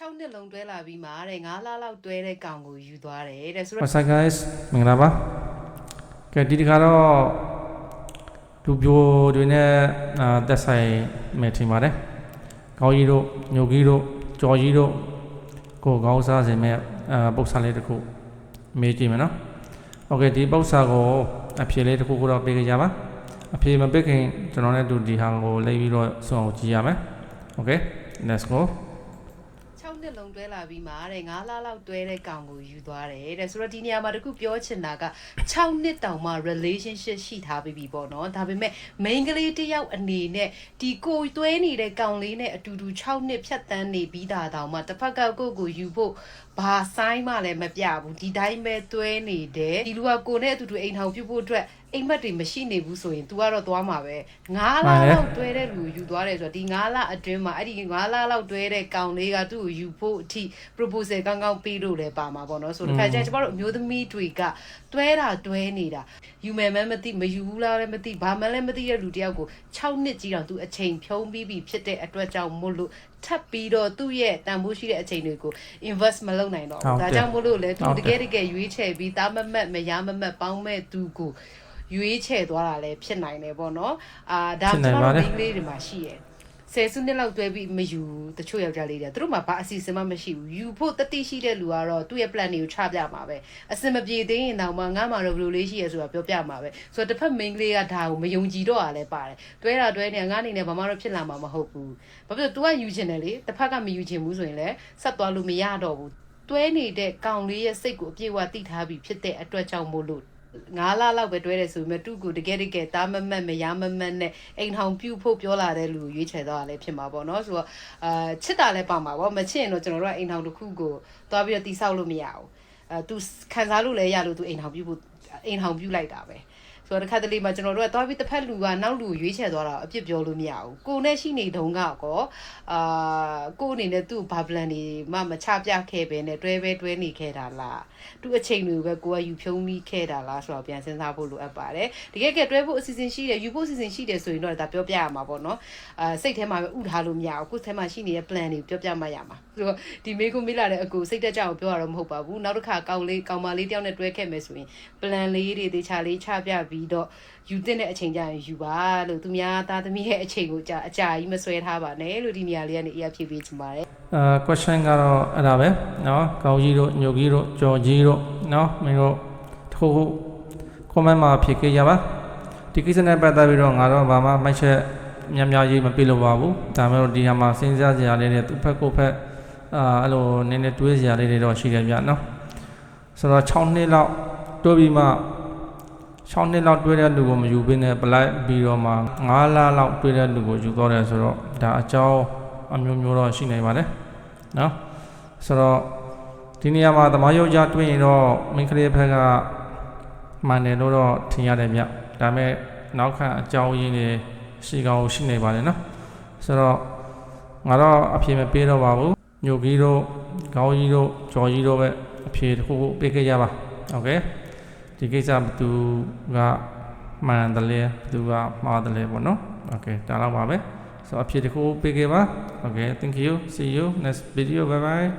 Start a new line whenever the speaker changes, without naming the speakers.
6နှစ်လုံးတွဲလာပြီးမှတဲ့9လလောက်တွဲတဲ့ကောင်ကိုယူသွားတယ်တဲ့ဆိုတော့
What's up guys မင်္ဂလာပါကဲဒီတစ်ခါတော့လူပြိုတွေနဲ့အာသက်ဆိုင်မယ်ထင်ပါတယ်ကောင်းကြီးတို့ညိုကြီးတို့ကြော်ကြီးတို့ကိုကောင်းစားစင်မဲ့အာပု္ပ္ပစာလေးတစ်ခုမေးကြည့်မယ်နော်โอเคဒီပု္ပ္ပစာကိုအဖြေလေးတစ်ခုကိုတော့ပေးကြပါအဖြေမပေးခင်ကျွန်တော်နဲ့တူဒီဟာကိုလိမ့်ပြီးတော့စွအောင်ကြည့်ရမယ်โอเค let's go
6 နှစ်လုံးတွဲလာပြီးမှတဲ့9လလောက်တွဲတဲ့ကောင်ကိုယူသွားတယ်တဲ့ဆိုတော့ဒီနေရာမှာတခုပြောချင်တာက6နှစ်တောင်မှ relationship ရှိထားပြီးပြီပေါ့နော်ဒါပေမဲ့ main ကလေးတစ်ယောက်အနေနဲ့ဒီကိုတွဲနေတဲ့ကောင်လေးနဲ့အတူတူ6နှစ်ဖြတ်တန်းနေပြီးသားတောင်မှတစ်ဖက်ကကိုယ့်ကိုယူဖို့ဘာဆိုင်မှလည်းမပြဘူးဒီတိုင်းပဲတွဲနေတယ်ဒီလူကကိုနဲ့အတူတူအိမ်ထောင်ပြုတ်ဖို့အတွက်အိမ်မက်တွေမရှိနေဘူးဆိုရင် तू ကတော့သွားမှာပဲ9လလောက်တွဲတဲ့လူကိုယူသွားတယ်ဆိုတော့ဒီ9လအတွင်းမှာအဲ့ဒီ9လလောက်တွဲတဲ့ကောင်လေးကသူ့ကိုယူဖို့အထိ proposal ကောင်းကောင်းပေးလို့လည်းပါမှာပေါ့နော်ဆိုတော့တခါကျရင်ကျမတို့အမျိုးသမီးတွေကတွဲတာတွဲနေတာယူမယ်မမသိမယူဘူးလားလည်းမသိဘာမှလည်းမသိတဲ့လူတယောက်ကို6နှစ်ကြီးတော့သူအချိန်ဖြုံးပြီးပြီဖြစ်တဲ့အတွက်ကြောင့်မို့လို့ထပ်ပြီးတော့သူ့ရဲ့တန်ဖိုးရှိတဲ့အချိန်တွေကို invest မလုပ်နိုင်တော့
ဟုတ်
ဘူး
တယ်
ဒါကြောင့်မို့လို့လေသူ
ဟုတ်
တ
တယ်
ကယ်တကယ်ရွေးချယ်ပြီးတာမမတ်မရမမတ်ပေါင်းမဲ့သူကိုရွေးချယ်သွားတာလည်းဖြစ်နိုင်တယ်ပေါ့နော်အာဒါ
ဖြစ်
ကျ
နိုင်
မ
ပါ
တို့
တယ်
မိန်းကလေးတွေမှာရှိရယ် ဆယ်စုနှစ်လောက်တွဲပြီးမယူတချို့ယောက်ျားလေးတွေသူတို့မှာဘာအစီအစဉ်မှမရှိဘူးယူဖို့တတိရှိတဲ့လူကတော့သူ့ရဲ့ plan တွေကိုချပြမှာပဲအစင်မပြေသေးရင်တော့မှငါမှတော့ဘယ်လိုလေးရှိရဆိုတာပြောပြမှာပဲဆိုတော့တစ်ဖက် main ကလေးကဒါကိုမယုံကြည်တော့ရလဲပါတယ်တွဲတာတွဲနေငါအနေနဲ့ဘာမှတော့ဖြစ်လာမှာမဟုတ်ဘူးဘာဖြစ်လို့ तू ကယူချင်တယ်လေတစ်ဖက်ကမယူချင်ဘူးဆိုရင်လည်းဆက်သွားလို့မရတော့ဘူးတွဲနေတဲ့ကောင်လေးရဲ့စိတ်ကိုအပြည့်အဝတိထားပြီးဖြစ်တဲ့အတွက်ကြောင့်မို့လို့ 9လလောက်ပဲတွဲတယ်ဆိုပေမဲ့သူ့ကိုတကယ်တကယ်တားမမတ်မရမမတ်နဲ့အိမ်ထောင်ပြုတ်ဖို့ပြောလာတဲ့လူကိုရွေးချယ်တော့လည်းဖြစ်မှာပေါ့နော်ဆိုတော့အာချစ်တာလည်းပါမှာပေါ့မချစ်ရင်တော့ကျွန်တော်တို့ကအိမ်ထောင်တစ်ခုကိုသွားပြီးတော့တိဆောက်လို့မရဘူးအဲသူခံစားလို့လည်းရလို့သူအိမ်ထောင်ပြုတ်ဖို့အိမ်ထောင်ပြုတ်လိုက်တာပဲ ဆိုတော့တစ်ခါတလေမှာကျွန်တော်တို့ကသွားပြီးတစ်ဖက်လူကနောက်လူကိုရွေးချယ်သွားတာအပြစ်ပြောလို့မရဘူးကိုနဲ့ရှိနေတုန်းကကောအာကိုအနေနဲ့သူ့ဘာပလန်တွေမှမချပြခဲ့ပဲနဲ့တွဲပဲတွဲနေခဲ့တာလားသူ့အချိန်တွေကိုပဲကိုကယူဖြုံးမိခဲ့တာလားဆိုတော့ပြန်စဉ်းစားဖို့လိုအပ်ပါတယ်တကယ်ကဲတွဲဖို့အစီအစဉ်ရှိတယ်ယူဖို့အစီအစဉ်ရှိတယ်ဆိုရင်တော့ဒါပြောပြရမှာပေါ့နော်အာစိတ်ထဲမှာပဲဥထားလို့မရဘူးကိုယ်ထဲမှာရှိနေတဲ့ plan တွေပြောပြမှရမှာဆိုတော့ဒီမေကုမေးလာတဲ့အကူစိတ်တက်ကြအောင်ပြောရတော့မဟုတ်ပါဘူးနောက်တစ်ခါကောင်းလေးကောင်းမလေးတယောက်နဲ့တွဲခဲ့မယ်ဆိုရင် plan လေးတွေတေချာလေးချပြပြတော့ယူတဲ့အချိန်ကျရင်ယူပါလို့သူများသားသမီးရဲ့အချိန်ကိုကြာအကြာကြီးမဆွဲထားပါနဲ့လို့ဒီနေရာလေးကနေအရာဖြည့်ပေးချင်ပါတယ်
အာ question ကတော့အဲ့ဒါပဲเนาะကောင်းကြီးတို့ညိုကြီးတို့ကြော်ကြီးတို့เนาะမင်းတို့တစ်ခုခု comment မှာဖြေခဲ့ကြပါဒီကိစ္စနဲ့ပတ်သက်ပြီးတော့ငါတော့ဘာမှမိုက်ချက်များများကြီးမပြလို့ပါဘူးဒါမှမဟုတ်ဒီဟာမှာစဉ်းစားစရာလေးတွေသူ့ဖက်ကိုယ့်ဖက်အာအဲ့လိုနည်းနည်းတွေးစရာလေးတွေတော့ရှိတယ်ဗျเนาะဆိုတော့6နှစ်လောက်တွေးပြီးမှ 6နှစ်လောက်တွေးတဲ့လူကိုမယူဘဲနဲ့ပလိုက်ပြီးတော့မှ9လလောက်တွေးတဲ့လူကိုယူတော့တယ်ဆိုတော့ဒါအကြောင်းအမျိုးမျိုးတော့ရှိနေပါတယ်เนาะဆိုတော့ဒီနေရာမှာသမားယောက်ျားတွေးရင်တော့မိန်းကလေးဘက်ကမှန်တယ်လို့တော့ထင်ရတယ်ဗျဒါပေမဲ့နောက်ခံအကြောင်းရင်းတွေရှိကောင်းရှိနေပါတယ်เนาะဆိုတော့ငါတော့အဖြေမပေးတော့ပါဘူးညိုကြီးတို့ခေါင်းကြီးတို့ကြော်ကြီးတို့ပဲအဖြေတစ်ခုခုပေးခဲ့ကြပါโอเค ဒီကိစ္စဘယ်သူကမှန်တယ်လဲဘယ်သူကမှားတယ်လဲပေါ့နော်โอเคဒါတော့ပါပဲဆိုတော့အဖြေတစ်ခုပေးခဲ့ပါ okay thank you see you next video bye bye